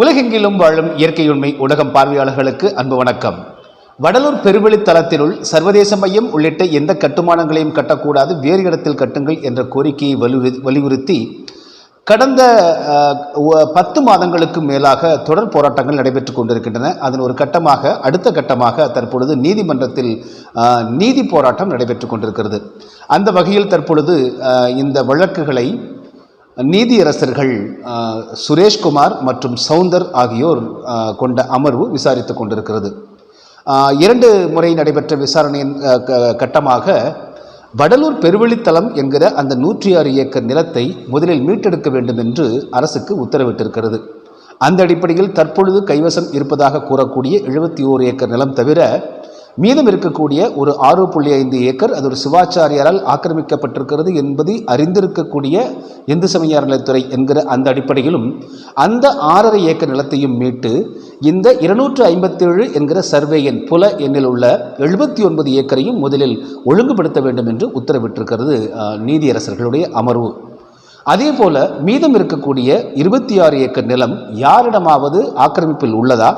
உலகெங்கிலும் வாழும் இயற்கையுண்மை ஊடகம் பார்வையாளர்களுக்கு அன்பு வணக்கம். வடலூர் பெருவெளித்தலத்தினுள் சர்வதேச மையம் உள்ளிட்ட எந்த கட்டுமானங்களையும் கட்டக்கூடாது வேறு இடத்தில் கட்டுங்கள் என்ற கோரிக்கையை வலியுறு வலியுறுத்தி கடந்த பத்து மாதங்களுக்கு மேலாக தொடர் போராட்டங்கள் நடைபெற்றுக் கொண்டிருக்கின்றன. அதன் ஒரு கட்டமாக அடுத்த கட்டமாக தற்பொழுது நீதிமன்றத்தில் நீதி போராட்டம் நடைபெற்றுக் கொண்டிருக்கிறது. அந்த வகையில் தற்பொழுது இந்த வழக்குகளை நீதியரசர்கள் சுரேஷ்குமார் மற்றும் சவுந்தர் ஆகியோர் கொண்ட அமர்வு விசாரித்துக் கொண்டிருக்கிறது. இரண்டு முறை நடைபெற்ற விசாரணையின் க- கட்டமாக வடலூர் பெருவெளித்தலம் என்கிற அந்த நூற்றி ஆறு ஏக்கர் நிலத்தை முதலில் மீட்டெடுக்க வேண்டும் என்று அரசுக்கு உத்தரவிட்டிருக்கிறது. அந்த அடிப்படையில் தற்பொழுது கைவசம் இருப்பதாக கூறக்கூடிய எழுபத்தி ஓரு ஏக்கர் நிலம் தவிர மீதம் இருக்கக்கூடிய ஒரு ஆறு புள்ளி ஐந்து ஏக்கர் அது ஒரு சிவாச்சாரியாரால் ஆக்கிரமிக்கப்பட்டிருக்கிறது என்பதை அறிந்திருக்கக்கூடிய இந்து சமய நிலத்துறை என்கிற அந்த அடிப்படையிலும் அந்த ஆறரை ஏக்கர் நிலத்தையும் மீட்டு இந்த இருநூற்று ஐம்பத்தேழு என்கிற சர்வே எண் புல எண்ணில் உள்ள எழுபத்தி ஒன்பது ஏக்கரையும் முதலில் ஒழுங்குபடுத்த வேண்டும் என்று உத்தரவிட்டிருக்கிறது நீதியரசர்களுடைய அமர்வு. அதே போல மீதம் இருக்கக்கூடிய இருபத்தி ஆறு ஏக்கர் நிலம் யாரிடமாவது ஆக்கிரமிப்பில் உள்ளதா?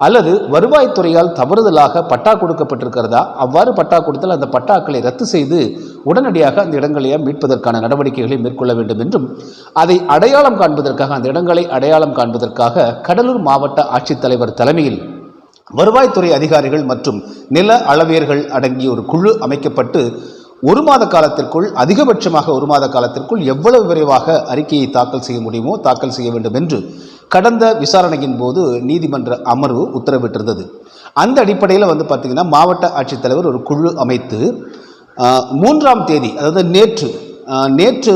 அல்லது வருவாய்த்துறையால் தவறுதலாக பட்டா கொடுக்கப்பட்டிருக்கிறதா? அவ்வாறு பட்டா கொடுத்தால் அந்த பட்டாக்களை ரத்து செய்து உடனடியாக அந்த இடங்களை மீட்பதற்கான நடவடிக்கைகளை மேற்கொள்ள வேண்டும் என்றும் அதை அடையாளம் காண்பதற்காக அந்த இடங்களை அடையாளம் காண்பதற்காக கடலூர் மாவட்ட ஆட்சித்தலைவர் தலைமையில் வருவாய்த்துறை அதிகாரிகள் மற்றும் நில அளவியர்கள் அடங்கிய ஒரு குழு அமைக்கப்பட்டு ஒரு மாத காலத்திற்குள் அதிகபட்சமாக ஒரு மாத காலத்திற்குள் எவ்வளவு விரைவாக அறிக்கையை தாக்கல் செய்ய முடியுமோ தாக்கல் செய்ய வேண்டும் என்று கடந்த விசாரணையின் போது நீதிமன்ற அமர்வு உத்தரவிட்டிருந்தது. அந்த அடிப்படையில் வந்து பார்த்திங்கன்னா மாவட்ட ஆட்சித்தலைவர் ஒரு குழு அமைத்து மூன்றாம் தேதி அதாவது நேற்று நேற்று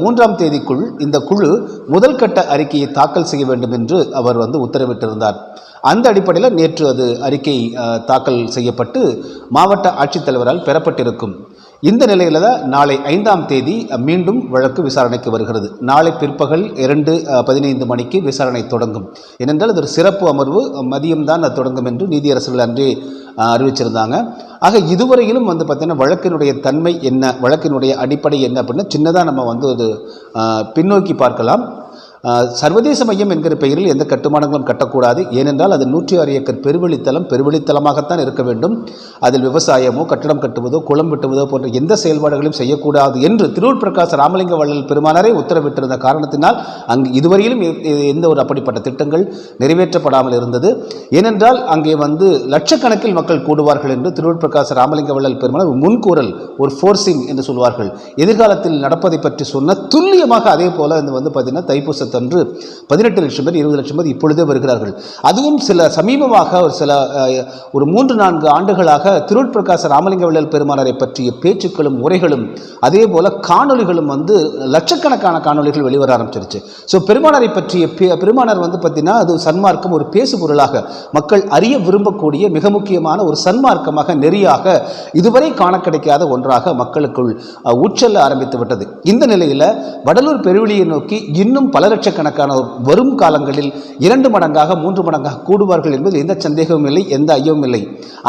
மூன்றாம் தேதிக்குள் இந்த குழு முதல் கட்ட அறிக்கையை தாக்கல் செய்ய வேண்டும் என்று அவர் வந்து உத்தரவிட்டிருந்தார். அந்த அடிப்படையில் நேற்று அது அறிக்கை தாக்கல் செய்யப்பட்டு மாவட்ட ஆட்சித்தலைவரால் பெறப்பட்டிருக்கும். இந்த நிலையில் தான் நாளை ஐந்தாம் தேதி மீண்டும் வழக்கு விசாரணைக்கு வருகிறது. நாளை பிற்பகல் இரண்டு பதினைந்து மணிக்கு விசாரணை தொடங்கும். ஏனென்றால் அது ஒரு சிறப்பு அமர்வு மதியம்தான் அது தொடங்கும் என்று நீதியரசர்கள் அன்றே அறிவிச்சிருந்தாங்க. ஆக இதுவரையிலும் வந்து பார்த்திங்கன்னா வழக்கினுடைய தன்மை என்ன வழக்கினுடைய அடிப்படை என்ன அப்படின்னா சின்னதாக நம்ம வந்து ஒரு பின்னோக்கி பார்க்கலாம். சர்வதேச மையம் என்கிற பெயரில் எந்த கட்டுமானங்களும் கட்டக்கூடாது. ஏனென்றால் அது நூற்றி ஆறு ஏக்கர் பெருவெளித்தலம் பெருவெளித்தலமாகத்தான் இருக்க வேண்டும். அதில் விவசாயமோ கட்டடம் கட்டுவதோ குளம் வெட்டுவதோ போன்ற எந்த செயல்பாடுகளையும் செய்யக்கூடாது என்று திருவூர் பிரகாஷ் ராமலிங்க வள்ளல் பெருமானாரே உத்தரவிட்டிருந்த காரணத்தினால் அங்கு இதுவரையிலும் எந்த ஒரு அப்படிப்பட்ட திட்டங்கள் நிறைவேற்றப்படாமல் இருந்தது. ஏனென்றால் அங்கே வந்து லட்சக்கணக்கில் மக்கள் கூடுவார்கள் என்று திருவூர் பிரகாஷ் ராமலிங்க வள்ளல் பெருமானார் முன்கூறல் ஒரு ஃபோர்சிங் என்று சொல்வார்கள். எதிர்காலத்தில் நடப்பதை பற்றி சொன்ன துல்லியமாக அதே போல வந்து பார்த்தீங்கன்னா தைப்பூசத்தன்று பதினெட்டு லட்சம் பேர் இருபது லட்சம் பேர் இப்பொழுதே வருகிறார்கள். அதுவும் சில சமீபமாக ஒரு சில ஒரு மூன்று நான்கு ஆண்டுகளாக திருவூர் ராமலிங்க வள்ளல் பெருமானாரை பற்றிய பேச்சுக்களும் உரைகளும் அதே போல் காணொலிகளும் வந்து லட்சக்கணக்கான காணொலிகள் வெளிவர ஆரம்பிச்சிருச்சு. ஸோ பெருமானாரை பற்றிய பே- பெருமானார் வந்து பார்த்தீங்கன்னா அது சன்மார்க்கம் ஒரு பேசு பொருளாக மக்கள் அறிய விரும்பக்கூடிய மிக முக்கியமான ஒரு சன்மார்க்கமாக நெறியாக இதுவரை காண கிடைக்காத ஒன்றாக மக்களுக்குள் உச்சல்ல ஆரம்பித்து விட்டது. இந்த நிலையில் வடலூர் பெருவெளியை நோக்கி இன்னும் பல லட்சக்கணக்கான வரும் காலங்களில் இரண்டு மடங்காக மூன்று மடங்காக கூடுவார்கள் என்பதில் எந்த சந்தேகமும் இல்லை எந்த ஐயமும் இல்லை.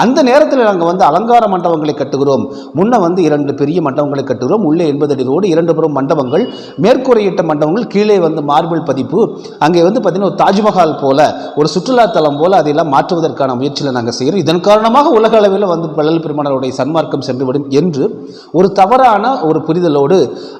அந்த நேரத்தில் நாங்கள் வந்து அலங்கார மண்டபங்களை கட்டுகிறோம். முன்ன வந்து இரண்டு பெரிய மண்டபங்களை கட்டுகிறோம். உள்ளே எண்பது அடி ரோடு இரண்டு புறம் மண்டபங்கள். மேற்கூரையிட்ட மண்டபங்கள் கீழே வந்து மார்பிள் பதிப்பு. அங்கே வந்து பார்த்தீங்கன்னா ஒரு தாஜ்மஹால் போல ஒரு சுற்றுலா தலம் போல அதையெல்லாம் மாற்றுவதற்கான முயற்சியில் நாங்கள் செய்கிறோம். இதன் காரணமாக உலக அளவில் வந்து வள்ளல் பெருமானாருடைய சன்மார்க்கம் சென்றுவிடும் என்று ஒரு தவறான ஒரு புரிதலோடு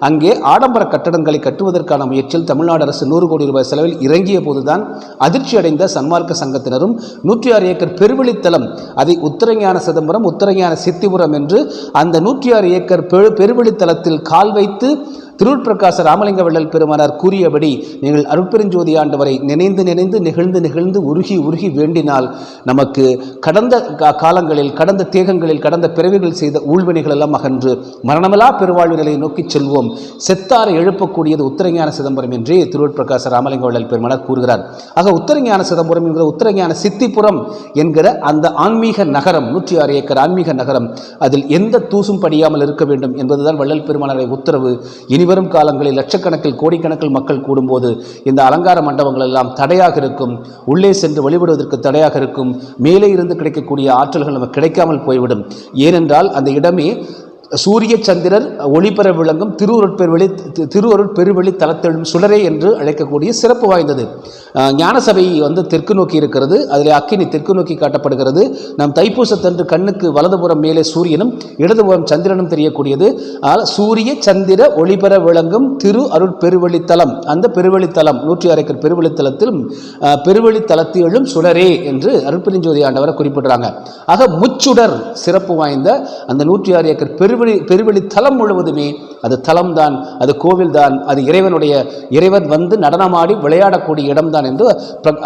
அங்கே ஆடம்பர கட்டடங்களை கட்டுவதற்கான முயற்சியில் தமிழ்நாடு அரசு நூறு கோடி ரூபாய் செலவில் இறங்கிய போதுதான் அதிர்ச்சி அடைந்த சன்மார்க்க சங்கத்தினரும் நூற்றி ஆறு ஏக்கர் பெருவெளித்தலம் அதை உத்தரஞான சிதம்பரம் உத்தரஞான சித்திபுரம் என்று அந்த நூற்றி ஆறு ஏக்கர் பெரு பெருவெளித்தலத்தில் கால் வைத்து திருவூர்பிரகாச ராமலிங்க வள்ளல் பெருமானார் கூறியபடி நீங்கள் அருட்பெருஞ்சோதி ஆண்டவரை நினைந்து நினைந்து நிகழ்ந்து நிகழ்ந்து உருகி உருகி வேண்டினால் நமக்கு கடந்த காலங்களில் கடந்த தேகங்களில் கடந்த பிறவிகள் செய்த ஊழ்வினைகள் எல்லாம் அகன்று மரணமில்லா பெருவாழ்வு நிலையை நோக்கி செல்வோம். செத்தாரை எழுப்பக்கூடியது உத்தரஞான சிதம்பரம் என்றே திருவூர் ராமலிங்க வள்ளல் பெருமானார் கூறுகிறார். ஆக உத்தரஞான சிதம்பரம் என்கிற உத்தரஞான சித்திபுரம் என்கிற அந்த ஆன்மீக நகரம் நூற்றி ஆறு ஏக்கர் ஆன்மீக நகரம் அதில் எந்த தூசும் படியாமல் இருக்க வேண்டும் என்பதுதான் வள்ளல் பெருமானாரை உத்தரவு. இனிவரும் காலங்களில் லட்சக்கணக்கில் கோடிக்கணக்கில் மக்கள் கூடும்போது இந்த அலங்கார மண்டபங்கள் எல்லாம் தடையாக இருக்கும். உள்ளே சென்று வழிபடுவதற்கு தடையாக இருக்கும். மேலே இருந்து கிடைக்கக்கூடிய ஆற்றல்கள் நமக்கு கிடைக்காமல் போய்விடும். ஏனென்றால் அந்த இடமே சூரிய சந்திரர் ஒளிபெற விளங்கும் திருவருட்பெருவெளி திருவருட்பெருவெளி தலத்தெழும் சுடரே என்று அழைக்கக்கூடிய சிறப்பு வாய்ந்தது. ஞானசபை வந்து தெற்கு நோக்கி இருக்கிறது. அதில் அக்கினி தெற்கு நோக்கி காட்டப்படுகிறது. நம் தைப்பூசத்தன்று கண்ணுக்கு வலதுபுறம் மேலே சூரியனும் இடதுபுறம் சந்திரனும் தெரியக்கூடியது. ஆனால் சூரிய சந்திர ஒளிபெற விளங்கும் திரு அருட்பெருவெளித்தலம் அந்த பெருவெளித்தலம் நூற்றி அரைக்கர் பெருவெளித்தலத்திலும் பெருவெளித்தலத்திலும் சுடரே என்று அருட்பெருஞ்சோதி ஆண்டவரை குறிப்பிடுறாங்க. ஆக முச்சுடர் சிறப்பு வாய்ந்த அந்த நூற்றி ஆறு ஏக்கர் பெருவெளி பெருவெளி தலம் முழுவதுமே அது தலம்தான் அது கோவில்தான் அது இறைவனுடைய இறைவன் வந்து நடனமாடி விளையாடக்கூடிய இடம்தான் என்று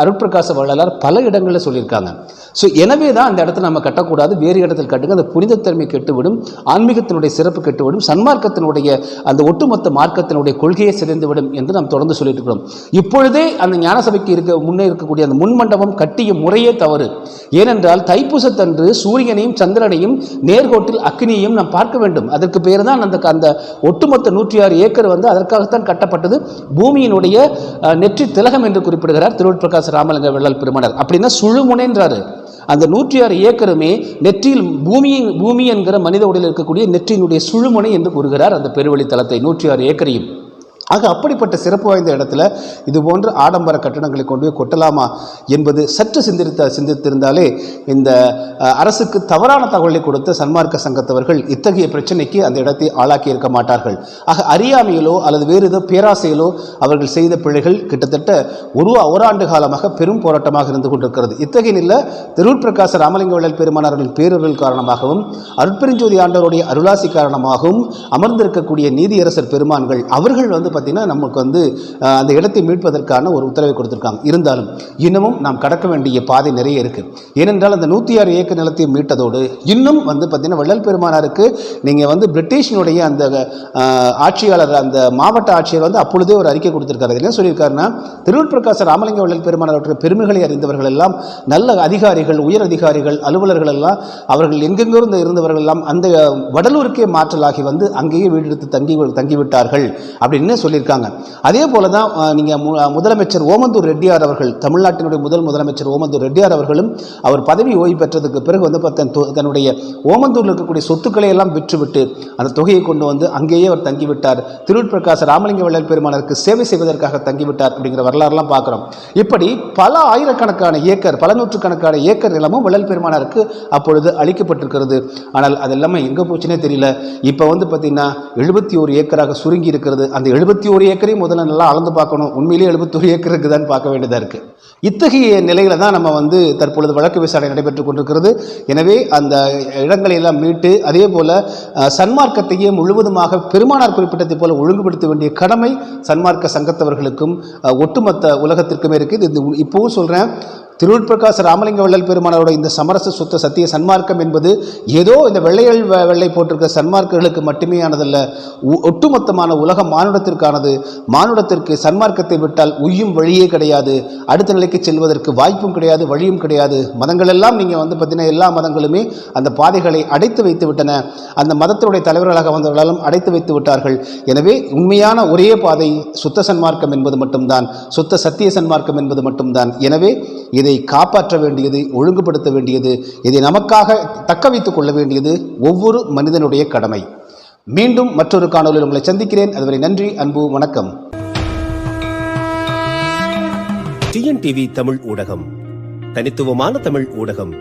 அருட்பிரகாச வள்ளலார் பல இடங்களில் சொல்லியிருக்காங்க. ஸோ எனவே தான் அந்த இடத்துல நம்ம கட்டக்கூடாது வேறு இடத்தில் கட்டுங்க அந்த புனிதத்தன்மை கெட்டுவிடும் ஆன்மீகத்தினுடைய சிறப்பு கெட்டுவிடும் சன்மார்க்கத்தினுடைய அந்த ஒட்டுமொத்த மார்க்கத்தினுடைய கொள்கையை சிதைந்துவிடும் என்று நாம் தொடர்ந்து சொல்லிட்டு இருக்கிறோம் இப்பொழுதே அந்த ஞானசபைக்கு இருக்க முன்னே இருக்கக்கூடிய அந்த முன்மண்டபம் கட்டிய முறையே தவறு. ஏனென்றால் தைப்பூசத்தன்று சூரியனையும் சந்திரனையும் நேர்கோட்டில் அக்னியையும் நாம் பார்க்க வேண்டும். அதற்கு பேர் தான் அந்த அந்த ஒட்டுமொத்த நூற்றி ஆறு ஏக்கர் வந்து அதற்காகத்தான் கட்டப்பட்டது. பூமியினுடைய நெற்றி திலகம் என்று குறிப்பிடுகிறார் திருவள்ளுவர் ராமலிங்க வெள்ளல் பெருமனர். அப்படின்னா சுழுமுனைன்றாரு அந்த நூற்றி ஆறு ஏக்கருமே நெற்றியில் பூமியின் பூமி என்கிற மனித உடலில் இருக்கக்கூடிய நெற்றியினுடைய சுழுமுனை என்று கூறுகிறார் அந்த பெருவழித்தலத்தை நூற்றி ஆறு ஏக்கரையும். ஆக அப்படிப்பட்ட சிறப்பு வாய்ந்த இடத்துல இது போன்ற ஆடம்பர கட்டணங்களை கொண்டு போய் கொட்டலாமா என்பது சற்று சிந்தித்த சிந்தித்திருந்தாலே இந்த அரசுக்கு தவறான தகவலை கொடுத்த சன்மார்க்க சங்கத்தவர்கள் இத்தகைய பிரச்சனைக்கு அந்த இடத்தை ஆளாக்கி இருக்க மாட்டார்கள். ஆக அறியாமையிலோ அல்லது வேறு ஏதோ பேராசையிலோ அவர்கள் செய்த பிழைகள் கிட்டத்தட்ட ஒரு ஓராண்டு காலமாக பெரும் போராட்டமாக இருந்து கொண்டிருக்கிறது. இத்தகைய நில திருள் பிரகாச ராமலிங்க வள்ளல் பெருமானாரின் பேரருள் காரணமாகவும் அருட்பெருஞ்சோதி ஆண்டவருடைய அருளாசி காரணமாகவும் அமர்ந்திருக்கக்கூடிய நீதியரசர் பெருமான்கள் அவர்கள் வந்து பார்த்திங்கன்னா நமக்கு வந்து அந்த இடத்தை மீட்பதற்கான ஒரு உத்தரவை கொடுத்துருக்காங்க. இருந்தாலும் இன்னமும் நாம் கடக்க வேண்டிய பாதை நிறைய இருக்குது ஏனென்றால் அந்த நூற்றி ஆறு ஏக்கர் நிலத்தை மீட்டதோடு இன்னும் வந்து பார்த்திங்கன்னா வள்ளல் பெருமானாருக்கு நீங்கள் வந்து பிரிட்டிஷினுடைய அந்த ஆட்சியாளர் அந்த மாவட்ட ஆட்சியர் வந்து அப்பொழுதே ஒரு அறிக்கை கொடுத்துருக்காரு. என்ன சொல்லியிருக்காருன்னா திருவூர் பிரகாச ராமலிங்க வள்ளல் பெருமானாருடைய பெருமைகளை அறிந்தவர்கள் எல்லாம் நல்ல அதிகாரிகள் உயர் அதிகாரிகள் அலுவலர்கள் எல்லாம் அவர்கள் எங்கெங்கிருந்து இருந்தவர்கள் எல்லாம் அந்த வடலூருக்கே மாற்றலாகி வந்து அங்கேயே வீடு எடுத்து தங்கி தங்கிவிட்டார்கள். அப்படின்னு சொல்லியிருக்காங்க. அதே போல தான் நீங்கள் முதலமைச்சர் ஓமந்தூர் ரெட்டியார் அவர்கள் தமிழ்நாட்டினுடைய முதல் முதலமைச்சர் ஓமந்தூர் ரெட்டியார் அவர்களும் அவர் பதவி ஓய்வு பெற்றதுக்கு பிறகு வந்து தன்னுடைய ஓமந்தூரில் இருக்கக்கூடிய சொத்துக்களை எல்லாம் விற்றுவிட்டு அந்த தொகையை கொண்டு வந்து அங்கேயே அவர் தங்கிவிட்டார். திருவிட்பிரகாச ராமலிங்க வள்ளல் பெருமானருக்கு சேவை செய்வதற்காக தங்கிவிட்டார் அப்படிங்கிற வரலாறுலாம் பார்க்குறோம். இப்படி பல ஆயிரக்கணக்கான ஏக்கர் பல நூற்றுக்கணக்கான ஏக்கர் நிலமும் வள்ளல் பெருமானாருக்கு அப்பொழுது அளிக்கப்பட்டிருக்கிறது. ஆனால் அதெல்லாமே எங்கே போச்சுனே தெரியல. இப்போ வந்து பார்த்திங்கன்னா எழுபத்தி ஒரு ஏக்கராக சுருங்கி இருக்கிறது. அந்த எழுபத்தி ஒரு ஏக்கரையும் முதல்ல நல்லா அளந்து பார்க்கணும். உண்மையிலேயே எழுபத்தொரு ஏக்கர் இருக்குதான்னு பார்க்க வேண்டியதாக இருக்குது இத்தகைய நிலையில தான் நம்ம வந்து தற்பொழுது வழக்கு விசாரணை நடைபெற்றுக் கொண்டிருக்கிறது. எனவே அந்த இடங்களை எல்லாம் மீட்டு அதே போல் சன்மார்க்கத்தையே முழுவதுமாக பெருமானார் குறிப்பிட்டதை போல ஒழுங்குபடுத்த வேண்டிய கடமை சன்மார்க்க சங்கத்தவர்களுக்கும் ஒட்டுமொத்த உலகத்திற்குமே இருக்குது இது இப்போவும் சொல்கிறேன் திருவூர் பிரகாச ராமலிங்க வள்ளல் பெருமானோட இந்த சமரச சுத்த சத்திய சன்மார்க்கம் என்பது ஏதோ இந்த வெள்ளையல் வெள்ளை போட்டிருக்க சன்மார்க்கர்களுக்கு மட்டுமே ஆனதல்ல ஒ- ஒட்டுமொத்தமான உலக மானுடத்திற்கானது. மானுடத்திற்கு சன்மார்க்கத்தை விட்டால் உய்யும் வழியே கிடையாது. அடுத்த நிலைக்கு செல்வதற்கு வாய்ப்பும் கிடையாது வழியும் கிடையாது. மதங்களெல்லாம் நீங்கள் வந்து பார்த்தீங்கன்னா எல்லா மதங்களுமே அந்த பாதைகளை அடைத்து வைத்து விட்டன. அந்த மதத்தினுடைய தலைவர்களாக வந்தவர்களாலும் அடைத்து வைத்து விட்டார்கள். எனவே உண்மையான ஒரே பாதை சுத்த சன்மார்க்கம் என்பது மட்டும்தான். சுத்த சத்திய சன்மார்க்கம் என்பது மட்டும்தான். எனவே இது காப்பாற்ற வேண்டியது ஒழுங்குபடுத்த வேண்டியது இதை நமக்காக தக்க வைத்துக் கொள்ள வேண்டியது ஒவ்வொரு மனிதனுடைய கடமை. மீண்டும் மற்றொரு காணொலியில் உங்களை சந்திக்கிறேன். அதுவரை நன்றி அன்பு வணக்கம். டிஎன்டிவி தமிழ் ஊடகம். தனித்துவமான தமிழ் ஊடகம்.